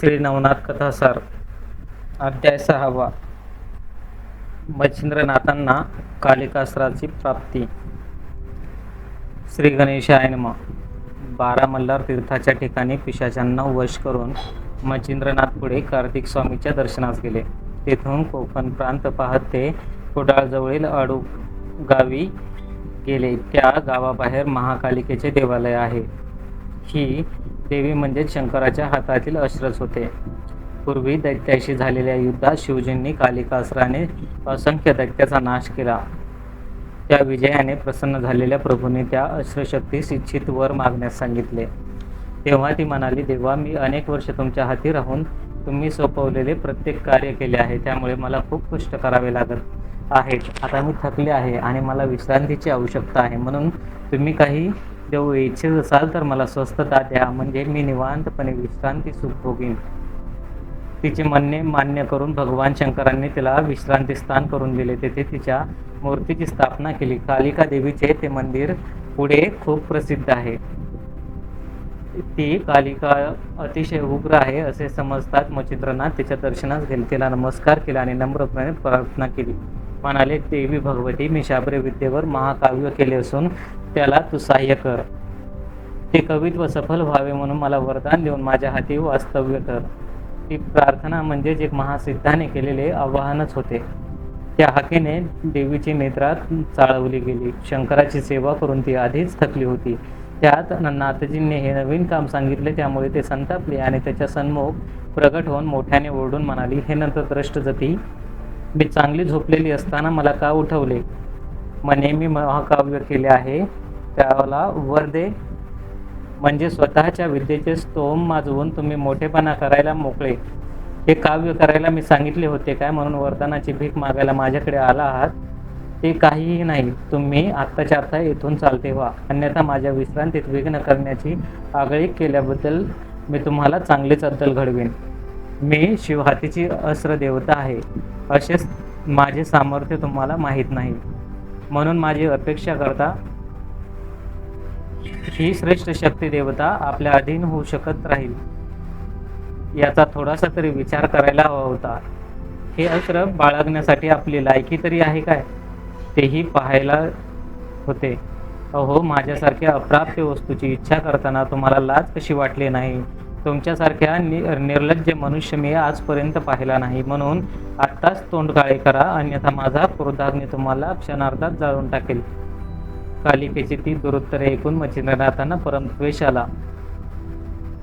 श्री नवनाथ कथासार अध्याय सहावा. मच्छिंद्रनाथांना कालिकास्त्राची प्राप्ती. श्री गणेशाय नमः. बारा मल्हार तीर्थाच्या ठिकाणी पिशाचांना वश करून मच्छिंद्रनाथ पुढे कार्तिक स्वामीच्या दर्शनास गेले. तेथून कोकण प्रांत पाहत ते कुडाळजवळील अडू गावी गेले. त्या गावाबाहेर महाकालिकेचे देवालय आहे. ही देवी म्हणजे शंकराच्या हातातील अश्रच होते. पूर्वी दैत्याशी झालेल्या युद्धात शिवजींनी कालिकासराने असंख्य दैत्याचा नाश केला. त्या विजयाने प्रसन्न झालेल्या प्रभूंनी त्या अस्त्रशक्तीस इच्छित वर मागण्यास सांगितले. तेव्हा ती म्हणाली देवा मी अनेक वर्ष तुमच्या हाती राहून तुम्ही सोपवलेले प्रत्येक कार्य केले आहे. त्यामुळे मला खूप कष्ट करावे लागत आहेत. आता मी थकले आहे आणि मला विश्रांतीची आवश्यकता आहे. म्हणून तुम्ही काही देऊ इच्छित असाल तर मला स्वस्थता द्या. म्हणजे मी निवांतपणे विश्रांती सुख भोगीन तिचे म्हणणे मान्य करून भगवान शंकरांनी तिला विश्रांती स्थान करून दिले. तेथे तिच्या मूर्तीची स्थापना केली. कालिका देवीचे ते मंदिर पुढे खूप प्रसिद्ध आहे. ती कालिका अतिशय उग्र आहे असे समजतात. मच्छिंद्रनाथ तिच्या दर्शनास गेले तिला नमस्कार केला आणि नम्रपणे प्रार्थना केली. म्हणाले देवी भगवती मी शाबरे विद्येवर महाकाव्य केले असून त्याला तू सहाय्य कर. ते कवित्व सफल व्हावे म्हणून मला वरदान देऊन माझ्या हाती वास्तव्य कर. ती प्रार्थना म्हणजेच एक महासिद्धाने केलेले आवाहनच होते. त्या हाकेने देवीची नेत्रात चाळवली गेली. शंकराची सेवा करून ती आधीच थकली होती. त्यात नाथजींनी हे नवीन काम सांगितले त्यामुळे ते संतापले आणि त्याच्या सन्मुख प्रगट होऊन मोठ्याने ओरडून म्हणाली हे नंतर द्रष्ट जती मी चांगली झोपलेली असताना मला का उठवले? म्हणे मी महाकाव्य केले आहे. त्याला वर दे. म्हणजे स्वतःच्या विद्येचे स्तोम माजवून तुम्ही मोठेपणा करायला मोकळे. हे काव्य करायला मी सांगितले होते काय म्हणून वरदानाची भीक मागायला माझ्याकडे आला आहात? ते काहीही नाही. तुम्ही आत्ताच्या आत्ता येथून चालते व्हा. अन्यथा माझ्या विश्रांतीत विघ्न करण्याची आगळीक केल्याबद्दल मी तुम्हाला चांगलीच अद्दल घडवीन. मी शिवहातीची अस्त्र देवता आहे. असेच माझे सामर्थ्य तुम्हाला माहीत नाही. म्हणून माझी अपेक्षा करता ही श्रेष्ठ शक्ती देवता आपल्या अधीन होऊ शकत राहील. याचा थोडासा तरी विचार करायला हवा होता. हे अस्त्र बाळगण्यासाठी आपली लायकी तरी आहे काय? तेही पाहायला होते. अहो माझ्यासारख्या अप्राप्य वस्तूची इच्छा करताना तुम्हाला लाज कशी वाटली नाही? तुमच्यासारख्या नि निर्लज्ज मनुष्य मी आजपर्यंत पाहिला नाही. म्हणून आत्ताच तोंड काळे करा अन्यथा माझा क्रोधाग्नी तुम्हाला क्षणार्धात जाळून टाकेल. कालिकेची ती दुरुत्तरे ऐकून मच्छिंद्रनाथांना परमद्वेष आला.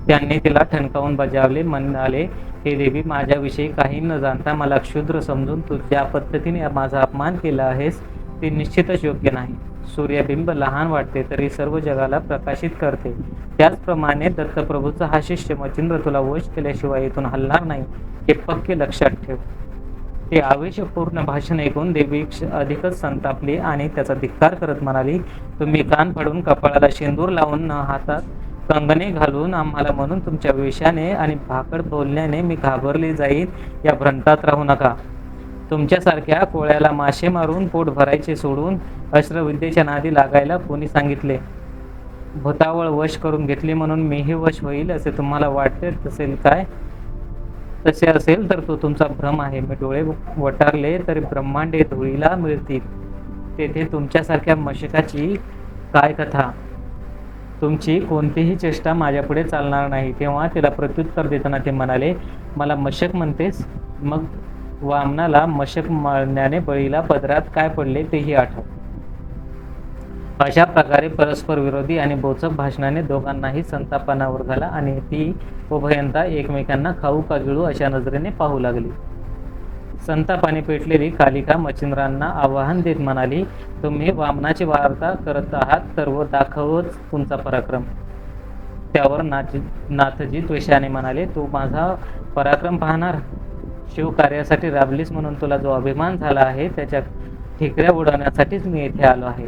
त्यांनी तिला ठणकावून बजावले म्हणाले हे देवी माझ्याविषयी काही न जाणता मला क्षुद्र समजून तू ज्या पद्धतीने माझा अपमान केला आहेस ते निश्चितच योग्य नाही. सूर्यबिंब लहान वाटते तरी सर्व जगाला प्रकाशित करते. त्याचप्रमाणे दत्तप्रभूचा हा शिष्य मच्छिंद्र तुला वश केल्याशिवाय इथून हलणार नाही हे पक्के लक्षात ठेव. ते आवेशपूर्ण भाषण ऐकून देवी अधिकच संतापली आणि त्याचा धिक्कार करत म्हणाली तुम्ही कान फाडून कपाळाला शेंदूर लावून न हातात कंगणे घालून आम्हाला म्हणून तुमच्या वेशाने आणि भाकड बोलण्याने मी घाबरले जाईल या भ्रंतात राहू नका. तुमच्यासारख्या कोळ्याला मासे मारून पोट भरायचे सोडून अश्रविद्येच्या नादी लागायला कोणी सांगितले? भूतावळ वश करून घेतली म्हणून मीही वश होईल असे तुम्हाला वाटते? तसेल काय? तसे असेल तर तो तुमचा भ्रम आहे. मी डोळे वटारले तरी ब्रह्मांडे धुळीला मिळतील. तेथे तुमच्यासारख्या मशकाची काय कथा? तुमची कोणतीही चेष्टा माझ्यापुढे चालणार नाही. तेव्हा तिला प्रत्युत्तर देताना ते म्हणाले मला मशक म्हणतेस मग वामनाला मशक मारण्याने बळीला पदरात काय पडले तेही आठव. अशा प्रकारे परस्पर विरोधी आणि बोचक भाषणाने दोघांनाही संतापनावर झाला आणि ती उभयंता एकमेकांना खाऊ का गिळू अशा नजरेने पाहू लागली. संतापाने पेटलेली कालिका मच्छिंद्रांना आवाहन देत म्हणाली तुम्ही वामनाची वार्ता करत आहात तर व दाखवच तुमचा पराक्रम. त्यावर नाथजी त्वेषाने म्हणाले तू माझा पराक्रम पाहणार? शिवकार्यासाठी राबलीस म्हणून तुला जो अभिमान झाला आहे त्याच्या ठिकऱ्या उडवण्यासाठीच मी येथे आलो आहे.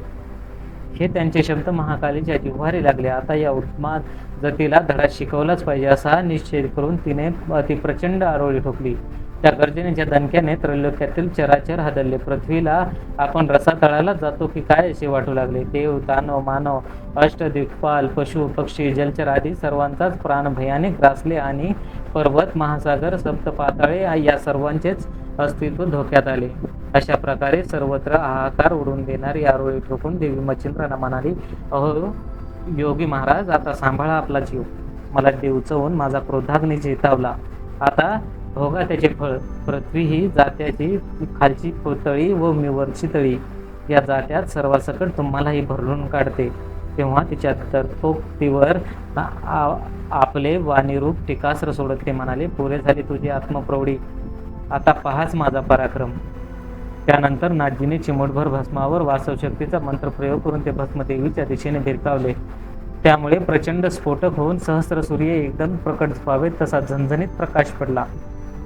हे त्यांचे शब्द महाकालीच्या जिव्हारी लागले आता या उत्माद जतीला धडा शिकवलाच पाहिजे असा निश्चय करून तिने अति प्रचंड आरोळी ठोकली. त्या गर्जनेच्या दणक्याने त्रैलोक्यातील चराचर हादरले. पृथ्वीला आपण रसातळाला जातो की काय असे वाटू लागले? देव दानव मानव अष्टदिक्पाल पशु पक्षी जलचर आदी सर्वांचाच प्राण भयाने ग्रासले आणि पर्वत महासागर सप्तपाताळे या सर्वांचेच अस्तित्व धोक्यात आले. अशा प्रकारे सर्वत्र हाहाकार उडून देणारी आरोळी ठोकून देवी मच्छिंद्रांना म्हणाली अहो योगी महाराज आता सांभाळा आपला जीव. मला देव चवून माझा क्रोधाग्नी चेतावला आता हो भोगा त्याचे फळ पृथ्वी ही जात्याची खालची पुतळी व मी वरची तळी. या जात्यात सर्वासकट तुम्हालाही भरलून काढते. तेव्हा तिच्या तर्फोक्तीवर आ- आपले वाणीरूप टिकास्र सोडत ते म्हणाले पुरे झाली तुझी आत्मप्रौढी. आता पहाच माझा पराक्रम. त्यानंतर नाथजीने चिमूटभर भस्मावर वासवशक्तीचा मंत्र प्रयोग करून ते भस्मदेवीच्या दिशेने भिरकावले. त्यामुळे प्रचंड स्फोटक होऊन सहस्र सूर्य एकदम प्रकट व्हावेत तसा झणझणीत प्रकाश पडला.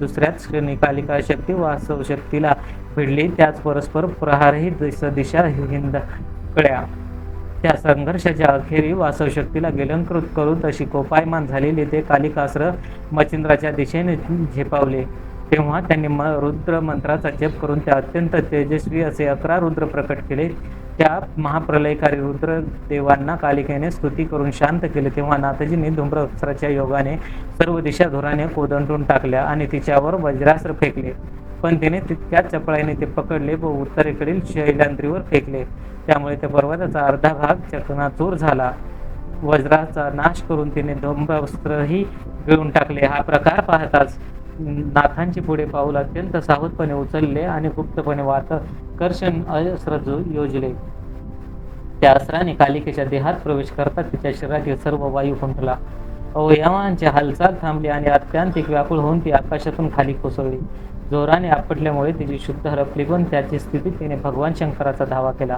दुसऱ्याच कालिका शक्ती वासव शक्तीला भिडली. त्याच परस्पर प्रहारही दिस दिशा हिंद कळ्या त्या संघर्षाच्या अखेरी वासव शक्तीला गिलंकृत करून तशी कोपायमान झालेले ते कालिकास्त्र मचिंद्राच्या दिशेने झेपावले. तेव्हा त्यांनी म रुद्र मंत्राचा जप करून त्या अत्यंत तेजस्वी असे अकरा रुद्र प्रकट केले. त्या महाप्रलयकारी रुद्र देवांना कालिकेने स्तुती करून शांत केले. तेव्हा नाथजींनी धूम्रअस्त्राच्या योगाने सर्व दिशा धोराने कोदंडून टाकल्या आणि तिच्यावर वज्रास्त्र फेकले. पण तिने तितक्याच चपळाईने ते पकडले व उत्तरेकडील शैलांद्रीवर फेकले. त्यामुळे त्या पर्वताचा अर्धा भाग चकनाचूर झाला. वज्राचा नाश करून तिने धूम्रअस्त्रही गिळून टाकले. हा प्रकार पाहताच नाथांची पुढे पाऊल अत्यंत सावधपणे उचलले आणि गुप्तपणे वातकर्षण अस्त्र योजले. त्या अस्त्राने कालिकेच्या देहात प्रवेश करता तिच्या शरीरातील सर्व वायू खुंटला अवयवांची हालचाल थांबली आणि अत्यंतिक व्याकुळ होऊन ती आकाशातून खाली कोसळली. जोराने आपटल्यामुळे तिची शुद्ध हरपली पण त्याची स्थिती तिने भगवान शंकराचा धावा केला.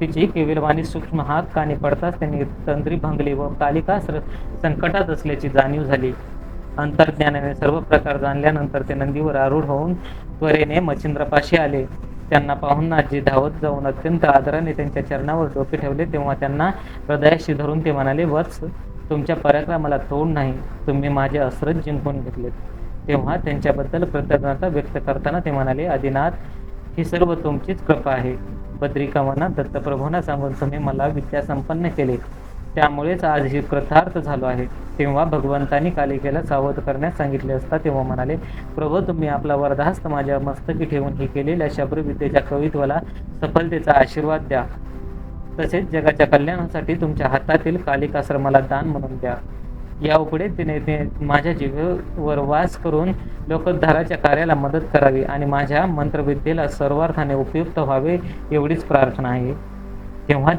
तिची केविलवाणी सूक्ष्म हात कानी पडताच त्यांनी तंद्री भंगली व कालिका संकटात असल्याची जाणीव झाली. अंतर्ज्ञानाने सर्व प्रकार जाणल्यानंतर ते नंदीवर आरूढ होऊन त्वरेने मच्छिंद्रपाशी आले. त्यांना पाहून नाथजी धावत जाऊन अत्यंत आदराने त्यांच्या चरणावर डोके ठेवले. तेव्हा त्यांना हृदयाशी धरून ते म्हणाले वत्स तुमच्या पराक्रमाला तोड नाही. तुम्ही माझे अस्त्रच जिंकून घेतलेत. तेव्हा त्यांच्याबद्दल कृतज्ञता व्यक्त करताना ते म्हणाले आदिनाथ ही सर्व तुमचीच कृपा आहे. बद्रिकावांना दत्तप्रभूंना सांगून तुम्ही मला विद्या संपन्न केले. त्यामुळेच आज ही कृतार्थ झालो आहे. तेव्हा भगवंतांनी कालिकेला सावध करण्यास सांगितले असता तेव्हा म्हणाले प्रभू तुम्ही आपला वरदाहस्त माझ्या मस्तकी ठेवून ही केलेल्या शबरविद्येच्या कवित्वाला सफलतेचा आशीर्वाद द्या. तसेच जगाच्या कल्याणासाठी तुमच्या हातातील कालिकाश्रमाला दान म्हणून द्या. या उपडे तिने ते माझ्या जीवेवर वास करून लोकोद्धाराच्या कार्याला मदत करावी आणि माझ्या मंत्रविद्येला सर्वार्थाने उपयुक्त व्हावे एवढीच प्रार्थना आहे. तेव्हा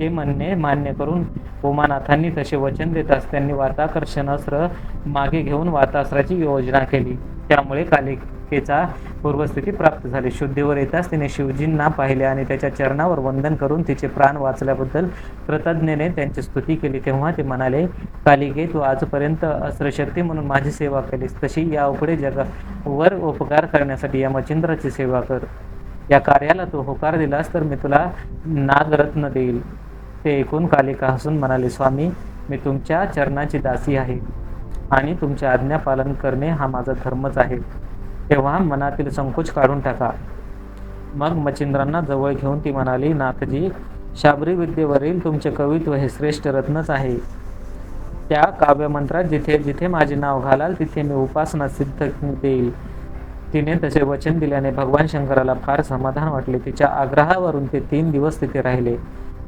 हे म्हणणे मान्य करून उमानाथांनी तसे वचन देताच त्यांनी वाताकर्षणास्त्र मागे घेऊन वातास्त्राची योजना केली. त्यामुळे कालिकेचा पूर्वस्थिती प्राप्त झाली. शुद्धीवर येताच तिने शिवजींना पाहिले आणि त्याच्या चरणावर वंदन करून तिचे प्राण वाचल्याबद्दल कृतज्ञेने त्यांची स्तुती केली. तेव्हा ते म्हणाले कालिके तू आजपर्यंत अस्त्रशक्ती म्हणून माझी सेवा केलीस. तशी या उपडे जगावर उपकार करण्यासाठी या मचिंद्राची सेवा कर. या कार्याला तू होकार दिलास तर मी तुला नागरत्न देईल. ते ऐकून कालिका हसून म्हणाले स्वामी मी तुमच्या चरणाची दासी आहे आणि तुमचे आज्ञा पालन करणे हा माझा धर्मच आहे. तेव्हा मनातील संकोच काढून टाका. मग मचिंद्रांना जवळ घेऊन ती म्हणाली नाथजी शाबरी विद्येवरील तुमचे कवित्व हे श्रेष्ठ रत्नच आहे. त्या काव्यमंत्रात जिथे जिथे माझे नाव घालाल तिथे मी उपासना सिद्ध देईल. तिने तसे वचन दिल्याने भगवान शंकराला फार समाधान वाटले. तिच्या आग्रहावरून ते तीन दिवस तिथे राहिले.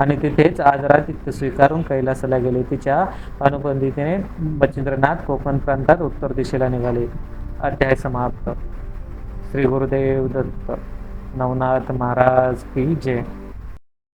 आणि तिथेच आजरा तिथं स्वीकारून कैलासाला गेले. तिच्या अनुबंधितेने बचिंद्रनाथ कोकण प्रांतात उत्तर दिशेला निघाले. अध्याय समाप्त. श्री गुरुदेव दत्त. नवनाथ महाराज की जय.